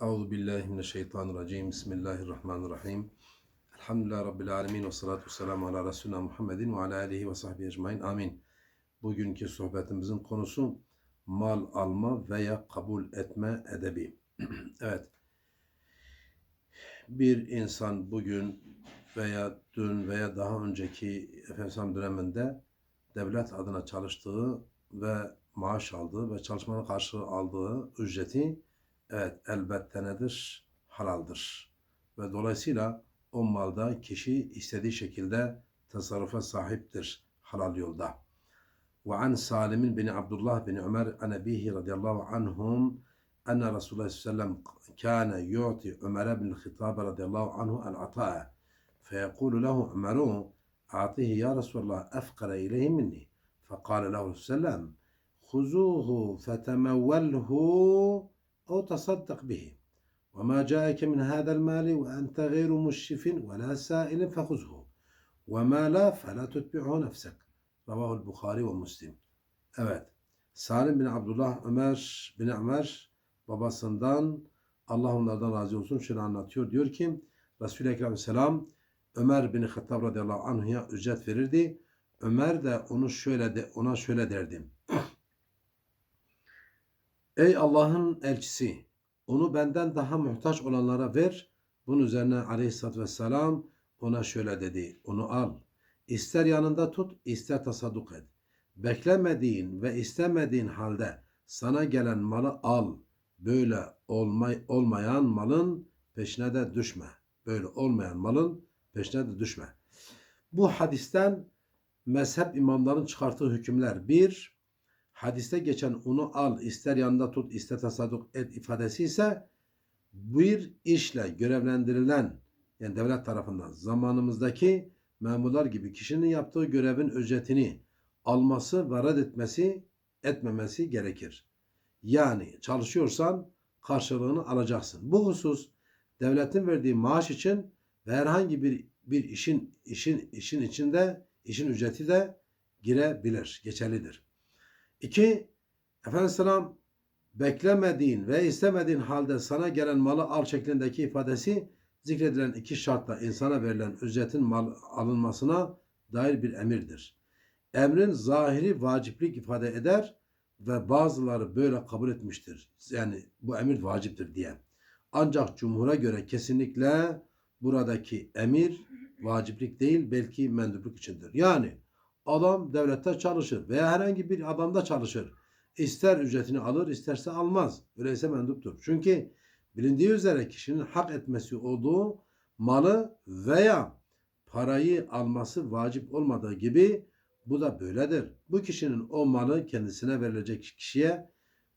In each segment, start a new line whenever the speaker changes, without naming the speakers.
Euzu billahi mineşşeytanirracim. Bismillahirrahmanirrahim. Elhamdülillahi rabbil alamin ve salatu vesselamu ala resulina Muhammedin ve ala alihi ve sahbihi ecmaîn. Amin. Bugünkü sohbetimizin konusu mal alma veya kabul etme edebi. evet. Bir insan bugün veya dün veya daha önceki Efendimiz döneminde devlet adına çalıştığı ve maaş aldığı ve çalışmanın karşılığı aldığı ücreti Evet elbette nedir? Halaldır. Ve dolayısıyla o malda kişi istediği şekilde tasarrufa sahiptir halal yolda. Ve an Salim bin Abdullah bin Ömer enebihi radıyallahu anhum enne Resulullah sallallahu aleyhi ve sellem kâne yu'ti Ömer bin Hittab radıyallahu anhu el ata'e feyekulu lehu Ömer'u a'tihi ya Resulullah efkare ileyhi minni fekale lehu sallam huzuhu fetemevvelhu أو تصدق به وما جاءك من هذا المال وأنت غير مشف ولا سائل فخذه وما لا فلا تتبعه نفسك رواه البخاري ومسلم Evet. Salim bin Abdullah Ömer bin Ömer babasından Allah onlardan razı olsun şunu anlatıyor. Diyor ki Resul-i Ekrem selam Ömer bin Hattab radıyallahu anh'a ücret verirdi. Ömer de onu şöyle de ona şöyle derdi. Ey Allah'ın elçisi onu benden daha muhtaç olanlara ver. Bunun üzerine aleyhissalatü vesselam ona şöyle dedi. Onu al. İster yanında tut, ister tasadduk et. Beklemediğin ve istemediğin halde sana gelen malı al. Böyle olmay, olmayan malın peşine de düşme. Böyle olmayan malın peşine de düşme. Bu hadisten mezhep imamların çıkarttığı hükümler. Bir, hadiste geçen onu al, ister yanında tut, ister tasadduk et ifadesi ise bir işle görevlendirilen yani devlet tarafından zamanımızdaki memurlar gibi kişinin yaptığı görevin ücretini alması ve reddetmesi etmemesi gerekir. Yani çalışıyorsan karşılığını alacaksın. Bu husus devletin verdiği maaş için ve herhangi bir bir işin işin işin içinde işin ücreti de girebilir, geçerlidir. İki, Efendimiz Selam beklemediğin ve istemediğin halde sana gelen malı al şeklindeki ifadesi zikredilen iki şartla insana verilen ücretin mal alınmasına dair bir emirdir. Emrin zahiri vaciplik ifade eder ve bazıları böyle kabul etmiştir. Yani bu emir vaciptir diye. Ancak cumhura göre kesinlikle buradaki emir vaciplik değil belki mendupluk içindir. Yani adam devlette çalışır veya herhangi bir adamda çalışır. İster ücretini alır isterse almaz. Öyleyse menduptur. Çünkü bilindiği üzere kişinin hak etmesi olduğu malı veya parayı alması vacip olmadığı gibi bu da böyledir. Bu kişinin o malı kendisine verilecek kişiye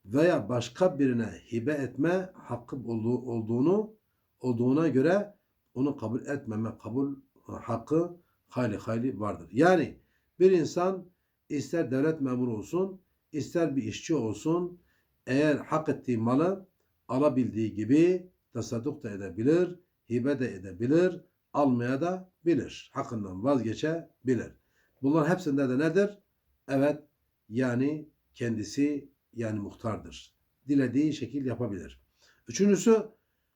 veya başka birine hibe etme hakkı olduğu, olduğunu olduğuna göre onu kabul etmeme kabul hakkı hayli hayli vardır. Yani bir insan ister devlet memuru olsun, ister bir işçi olsun, eğer hak ettiği malı alabildiği gibi tasadduk da edebilir, hibe de edebilir, almaya da bilir. Hakkından vazgeçebilir. Bunlar hepsinde de nedir? Evet, yani kendisi yani muhtardır. Dilediği şekil yapabilir. Üçüncüsü,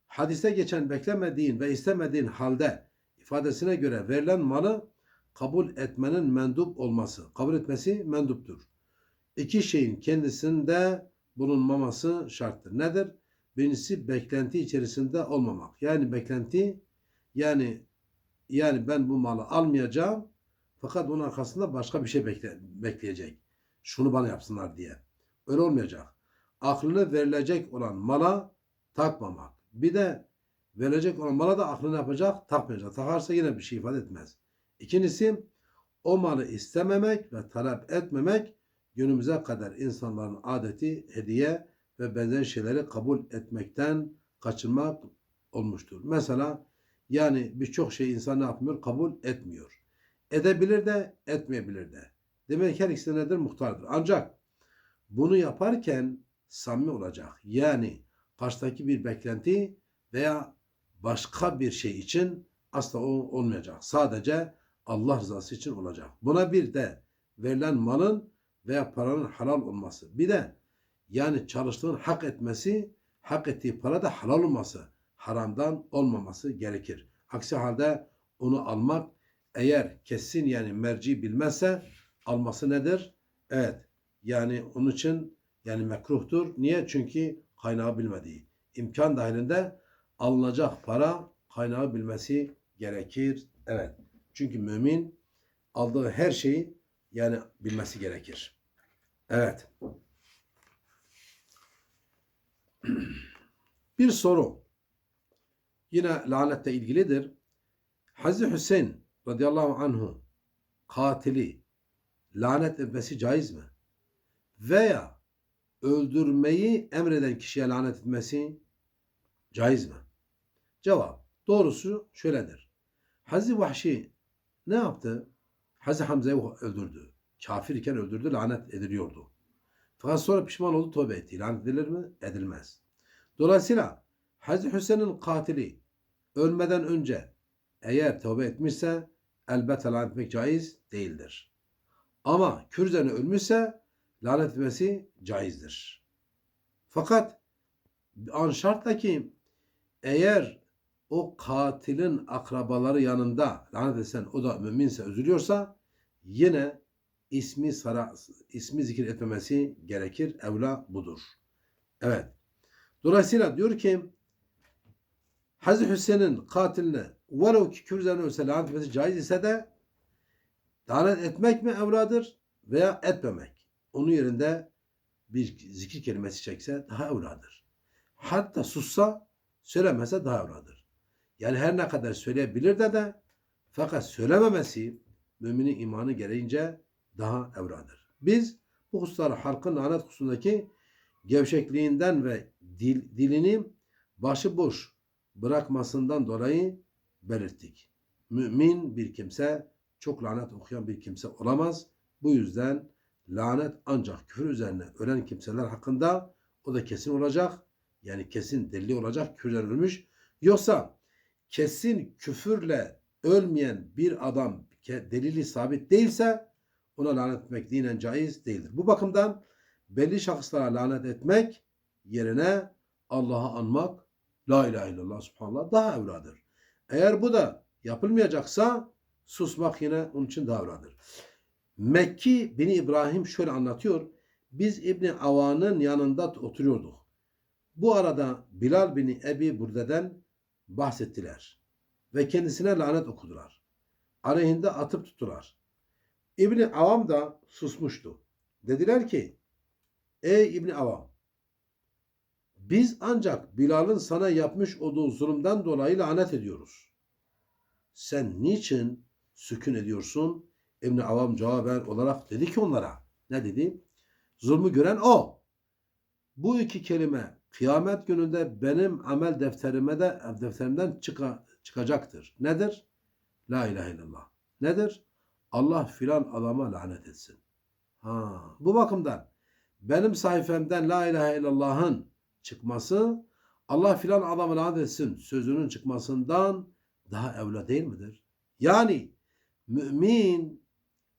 hadiste geçen beklemediğin ve istemediğin halde ifadesine göre verilen malı kabul etmenin mendup olması. Kabul etmesi menduptur. İki şeyin kendisinde bulunmaması şarttır. Nedir? Birincisi beklenti içerisinde olmamak. Yani beklenti yani yani ben bu malı almayacağım fakat onun arkasında başka bir şey bekle, bekleyecek. Şunu bana yapsınlar diye. Öyle olmayacak. Aklını verilecek olan mala takmamak. Bir de verecek olan mala da aklını yapacak, takmayacak. Takarsa yine bir şey ifade etmez. İkincisi o malı istememek ve talep etmemek günümüze kadar insanların adeti hediye ve benzer şeyleri kabul etmekten kaçınmak olmuştur. Mesela yani birçok şey insan ne yapmıyor? Kabul etmiyor. Edebilir de etmeyebilir de. Demek her ikisi nedir? Muhtardır. Ancak bunu yaparken samimi olacak. Yani karşıdaki bir beklenti veya başka bir şey için asla o olmayacak. Sadece Allah rızası için olacak. Buna bir de verilen malın veya paranın halal olması. Bir de yani çalıştığın hak etmesi hak ettiği para da halal olması, haramdan olmaması gerekir. Aksi halde onu almak eğer kesin yani merci bilmezse alması nedir? Evet. Yani onun için yani mekruhtur. Niye? Çünkü kaynağı bilmediği. İmkan dahilinde alınacak para kaynağı bilmesi gerekir. Evet. Çünkü mümin aldığı her şeyi yani bilmesi gerekir. Evet. Bir soru. Yine lanetle ilgilidir. Hazreti Hüseyin radıyallahu anhu katili lanet etmesi caiz mi? Veya öldürmeyi emreden kişiye lanet etmesi caiz mi? Cevap. Doğrusu şöyledir. Hazreti Vahşi ne yaptı? Hazreti Hamza'yı öldürdü. Kafir iken öldürdü, lanet ediliyordu. Fakat sonra pişman oldu, tövbe etti. Lanet edilir mi? Edilmez. Dolayısıyla Hazreti Hüseyin'in katili ölmeden önce eğer tövbe etmişse elbette lanet etmek caiz değildir. Ama Kürzen'e ölmüşse lanet etmesi caizdir. Fakat an şartla ki eğer o katilin akrabaları yanında lanet etsen o da müminse üzülüyorsa yine ismi sara, ismi zikir etmemesi gerekir. Evla budur. Evet. Dolayısıyla diyor ki Hazreti Hüseyin'in katiline velev ki kürzen ölse lanet etmesi caiz ise de lanet etmek mi evladır veya etmemek. Onun yerinde bir zikir kelimesi çekse daha evladır. Hatta sussa söylemese daha evladır. Yani her ne kadar söyleyebilir de de fakat söylememesi müminin imanı gereğince daha evladır. Biz bu hususları halkın lanet hususundaki gevşekliğinden ve dil, dilini başıboş bırakmasından dolayı belirttik. Mümin bir kimse çok lanet okuyan bir kimse olamaz. Bu yüzden lanet ancak küfür üzerine ölen kimseler hakkında o da kesin olacak. Yani kesin delili olacak küfürden ölmüş. Yoksa kesin küfürle ölmeyen bir adam delili sabit değilse ona lanet etmek dinen caiz değildir. Bu bakımdan belli şahıslara lanet etmek yerine Allah'ı anmak, La ilahe illallah subhanallah daha evladır. Eğer bu da yapılmayacaksa susmak yine onun için daha evladır. Mekki bini İbrahim şöyle anlatıyor. Biz İbni Avan'ın yanında oturuyorduk. Bu arada Bilal bini Ebi Burde'den bahsettiler. Ve kendisine lanet okudular. Aleyhinde atıp tuttular. İbni Avam da susmuştu. Dediler ki Ey İbni Avam biz ancak Bilal'ın sana yapmış olduğu zulümden dolayı lanet ediyoruz. Sen niçin sükun ediyorsun? İbni Avam cevaben olarak dedi ki onlara. Ne dedi? Zulmü gören o. Bu iki kelime kıyamet gününde benim amel defterime de defterimden çıka, çıkacaktır. Nedir? La ilahe illallah. Nedir? Allah filan adama lanet etsin. Ha, bu bakımdan benim sayfamdan La ilahe illallah'ın çıkması Allah filan adamı lanet etsin sözünün çıkmasından daha evla değil midir? Yani mümin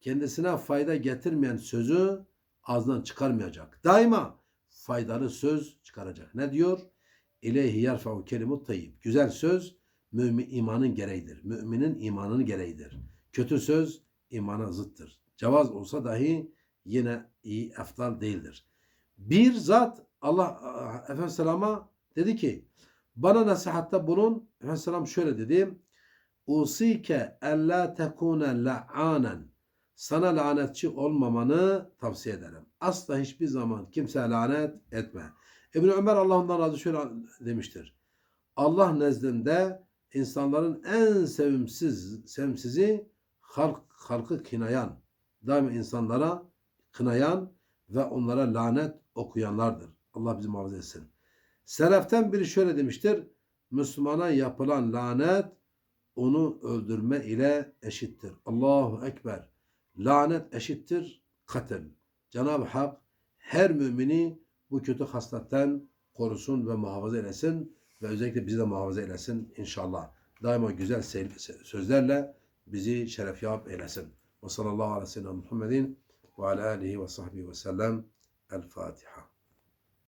kendisine fayda getirmeyen sözü ağzından çıkarmayacak. Daima faydalı söz çıkaracak. Ne diyor? İleyhi yerfa'u kelimut tayyib. Güzel söz mümin imanın gereğidir. Müminin imanının gereğidir. Kötü söz imana zıttır. Cevaz olsa dahi yine iyi eftal değildir. Bir zat Allah Efendimiz Selam'a dedi ki bana nasihatta bulun. Efendimiz Selam şöyle dedi. Usike ella tekune la'anen. Sana lanetçi olmamanı tavsiye ederim. Asla hiçbir zaman kimseye lanet etme. İbn Ömer Allah ondan razı şöyle demiştir. Allah nezdinde insanların en sevimsiz sevimsizi halk halkı kınayan, daima insanlara kınayan ve onlara lanet okuyanlardır. Allah bizi muhafaza etsin. Seleften biri şöyle demiştir. Müslümana yapılan lanet onu öldürme ile eşittir. Allahu Ekber. Lanet eşittir katil. Cenab-ı Hak her mümini bu kötü hasletten korusun ve muhafaza eylesin ve özellikle bizi de muhafaza eylesin inşallah. Daima güzel sözlerle bizi şeref yap eylesin. Ve sallallahu aleyhi ve sellem Muhammedin ve ala alihi ve sahbihi ve sellem. El Fatiha.